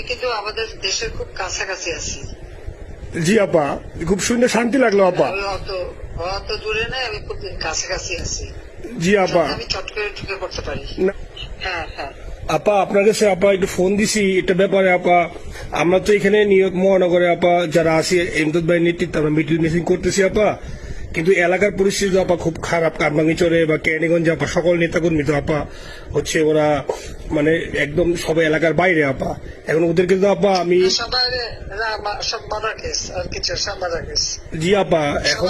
আমি কিন্তু আমাদের দেশের খুব কাছাকাছি আছি। জি আপা। খুব শুনে শান্তি লাগল আপা। অত দূরে নাই আমি খুব কাছাকাছি আছি। জি আপা। আমি চট করে ঢুকে পড়তে পারি। হ্যাঁ হ্যাঁ। আপা আপনার কাছে আপা একটু ফোন দিছি এটা ব্যাপারে আপা। আমরা তো এখানে ইয়র্ক মহানগরে আপা যারা আছি এমদাদ ভাই নেতৃত্বে আমরা মিটিং মিটিং করতেছি আপা। কিন্তু এলাকার পরিস্থিতি আপা খুব খারাপ। কারমাঙ্গিচরে বা ক্যানিগঞ্জে আপা সকল নেতাকর্মী তো আপা হচ্ছে ওরা মানে একদম সবাই এলাকার বাইরে আপা। এখন ওদেরকে তো আপা আমি সব সব জি আপা এখন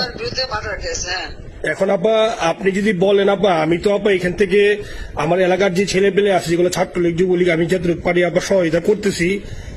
হ্যাঁ। এখন আপা আপনি যদি বলেন আপা আমি তো আপা এখান থেকে আমার এলাকার যে ছেলে পেলে আছে যেগুলো ছাত্রলীগ যুবলীগ আমি যতটুকু পারি আপা সহায়তা করতেছি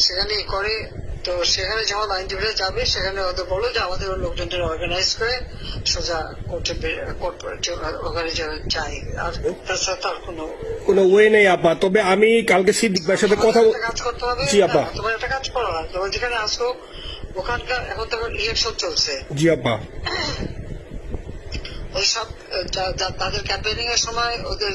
সেখানে করে তো সেখানে যখন আইনজীবীরা যাবে সেখানে ওদের বলো যে আমাদের লোকজনদের অর্গানাইজ করে সোজা কোর্টে ওখানে যাই আর তাছাড়া তার কোনো কোনো ওয়ে নেই আপা তবে আমি কালকে সিদ্দিক ভাইয়ের সাথে কথা কাজ করতে হবে। জি, আপা। তোমার একটা কাজ করো। না তোমার যেখানে আসো ওখানকার এখন তো ইলেকশন চলছে। জি আপা ওই সব তাদের ক্যাম্পেনিং এর সময় ওদের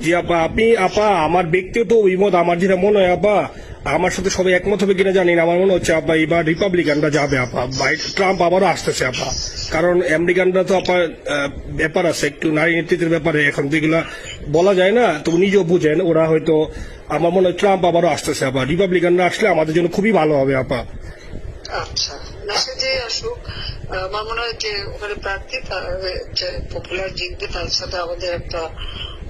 জি আপা, আপনি আপা, আমার ব্যক্তিগত অভিমত, আমার যেটা মনে হয় আপা, আমার সাথে সবাই একমত হবে কিনা জানি আমার মনে হচ্ছে আপা, এবার রিপাবলিকানরা যাবে আপা। ট্রাম্প আবারও আসতেছে আপা। কারণ আমেরিকানরা তো আপা ব্যাপার আছে, একটু নারী নেতৃত্বের ব্যাপারে এখন তো এগুলা বলা যায় না তো নিজেও বুঝেন, ওরা হয়তো, আমার মনে হয় ট্রাম্প আবারও আসতেছে আপা। রিপাবলিকানরা আসলে আমাদের জন্য খুবই ভালো হবে আপা। আচ্ছা আমার মনে হয় যে ওখানে প্রার্থী পপুলার জিতবে তার সাথে আমাদের একটা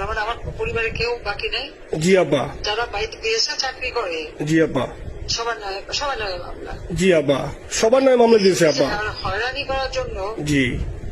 মানে পরিবারে কেউ বাকি নেই জি আব্বা যারা বাইরে দিয়েছে চাকরি করে জি আব্বা সবার নয় সবার নয় মামলা জি আব্বা সবার নয় মামলা দিয়েছে আব্বা হয়রানি করার জন্য জি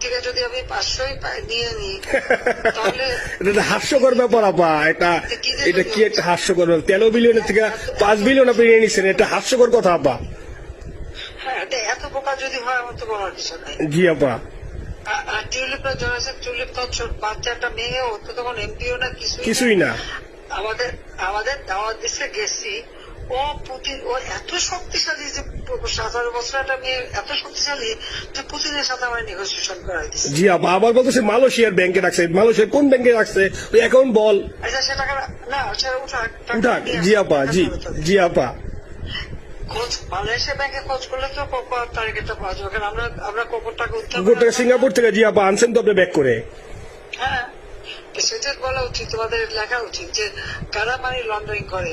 থেকে যদি আমি পাঁচশোই নিয়ে নিই তাহলে এটা হাস্যকর ব্যাপার আপা। এটা এটা কি একটা হাস্যকর ব্যাপার? তেরো বিলিয়নের থেকে পাঁচ বিলিয়ন আপনি নিয়ে নিচ্ছেন এটা হাস্যকর কথা আপা। হ্যাঁ এত বোকা যদি হয় আমার তো বলার কিছু নাই। জি আপা। টিউলিপটা টিউলিপ তো ছোট বাচ্চা একটা মেয়ে ও তো তখন এমপিও না কিছুই না। আমাদের আমাদের দাওয়াত দেশে গেছি। ও ও এত শক্তিশালী যে সাতারো বছর একটা মেয়ে এত শক্তিশালী যে পুতিনের সাথে আমার নেগোসিয়েশন করাই দিচ্ছে জি আপা আবার বলতেছে মালয়েশিয়ার ব্যাংকে রাখছে। মালয়েশিয়ার কোন ব্যাংকে রাখছে? ওই অ্যাকাউন্ট বল। আচ্ছা সে টাকা না সেটা উঠাক উঠাক। জি আপা জি জি আপা। খোঁজ মালয়েশিয়া ব্যাংকে খোঁজ করলে তো কপার তারিখটা পাওয়া যাবে। কারণ আমরা আমরা কপর টাকা উদ্ধার করে গোটা সিঙ্গাপুর থেকে জি আপা আনছেন তো আপনি ব্যাক করে। হ্যাঁ। সেটা বলা উচিত তোমাদের লেখা উচিত যে কারা মানি লন্ডারিং করে?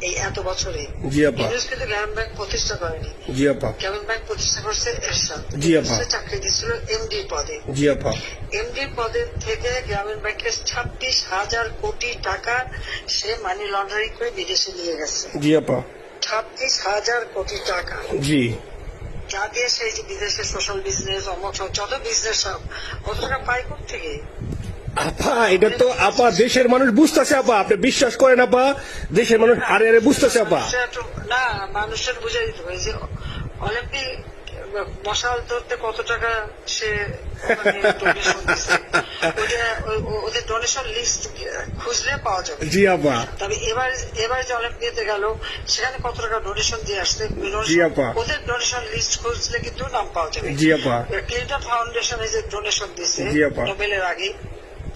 এই এত বছরে জি আপা। গ্রামীণ ব্যাংক প্রতিষ্ঠা করেনি। জি আপা। গ্রামীণ ব্যাংক প্রতিষ্ঠা করছে এরশাদ। জি, আপা। চাকরি দিচ্ছিল এমডি পদে। জি আপা। এমডি পদের থেকে গ্রামীণ ব্যাংকের ছাব্বিশ হাজার কোটি টাকা সে মানি লন্ডারিং করে বিদেশে নিয়ে গেছে। জি আপা। ছাব্বিশ হাজার কোটি টাকা। জি। যা দিয়ে সেই যে বিদেশে সোশ্যাল বিজনেস অমক যত বিজনেস সব কত টাকা পাই থেকে আপা এটা তো আপা দেশের মানুষ বুঝতেছে আপা। আপনি বিশ্বাস করেন আপা দেশের মানুষ হারে হারে বুঝতেছে আপা। না মানুষের বুঝে দিতে হবে যে অলিম্পিক মশাল ধরতে কত টাকা সে ওদের ডোনেশন লিস্ট খুঁজলে পাওয়া যাবে। জি আপা। তবে এবার এবার যে অলিম্পিয়াতে গেল সেখানে কত টাকা ডোনেশন দিয়ে জি আপা। ওদের ডোনেশন লিস্ট খুঁজলে কিন্তু নাম পাওয়া যাবে। জি আপা। ক্লিন্টন ফাউন্ডেশনে যে ডোনেশন আপা। নোবেলের আগে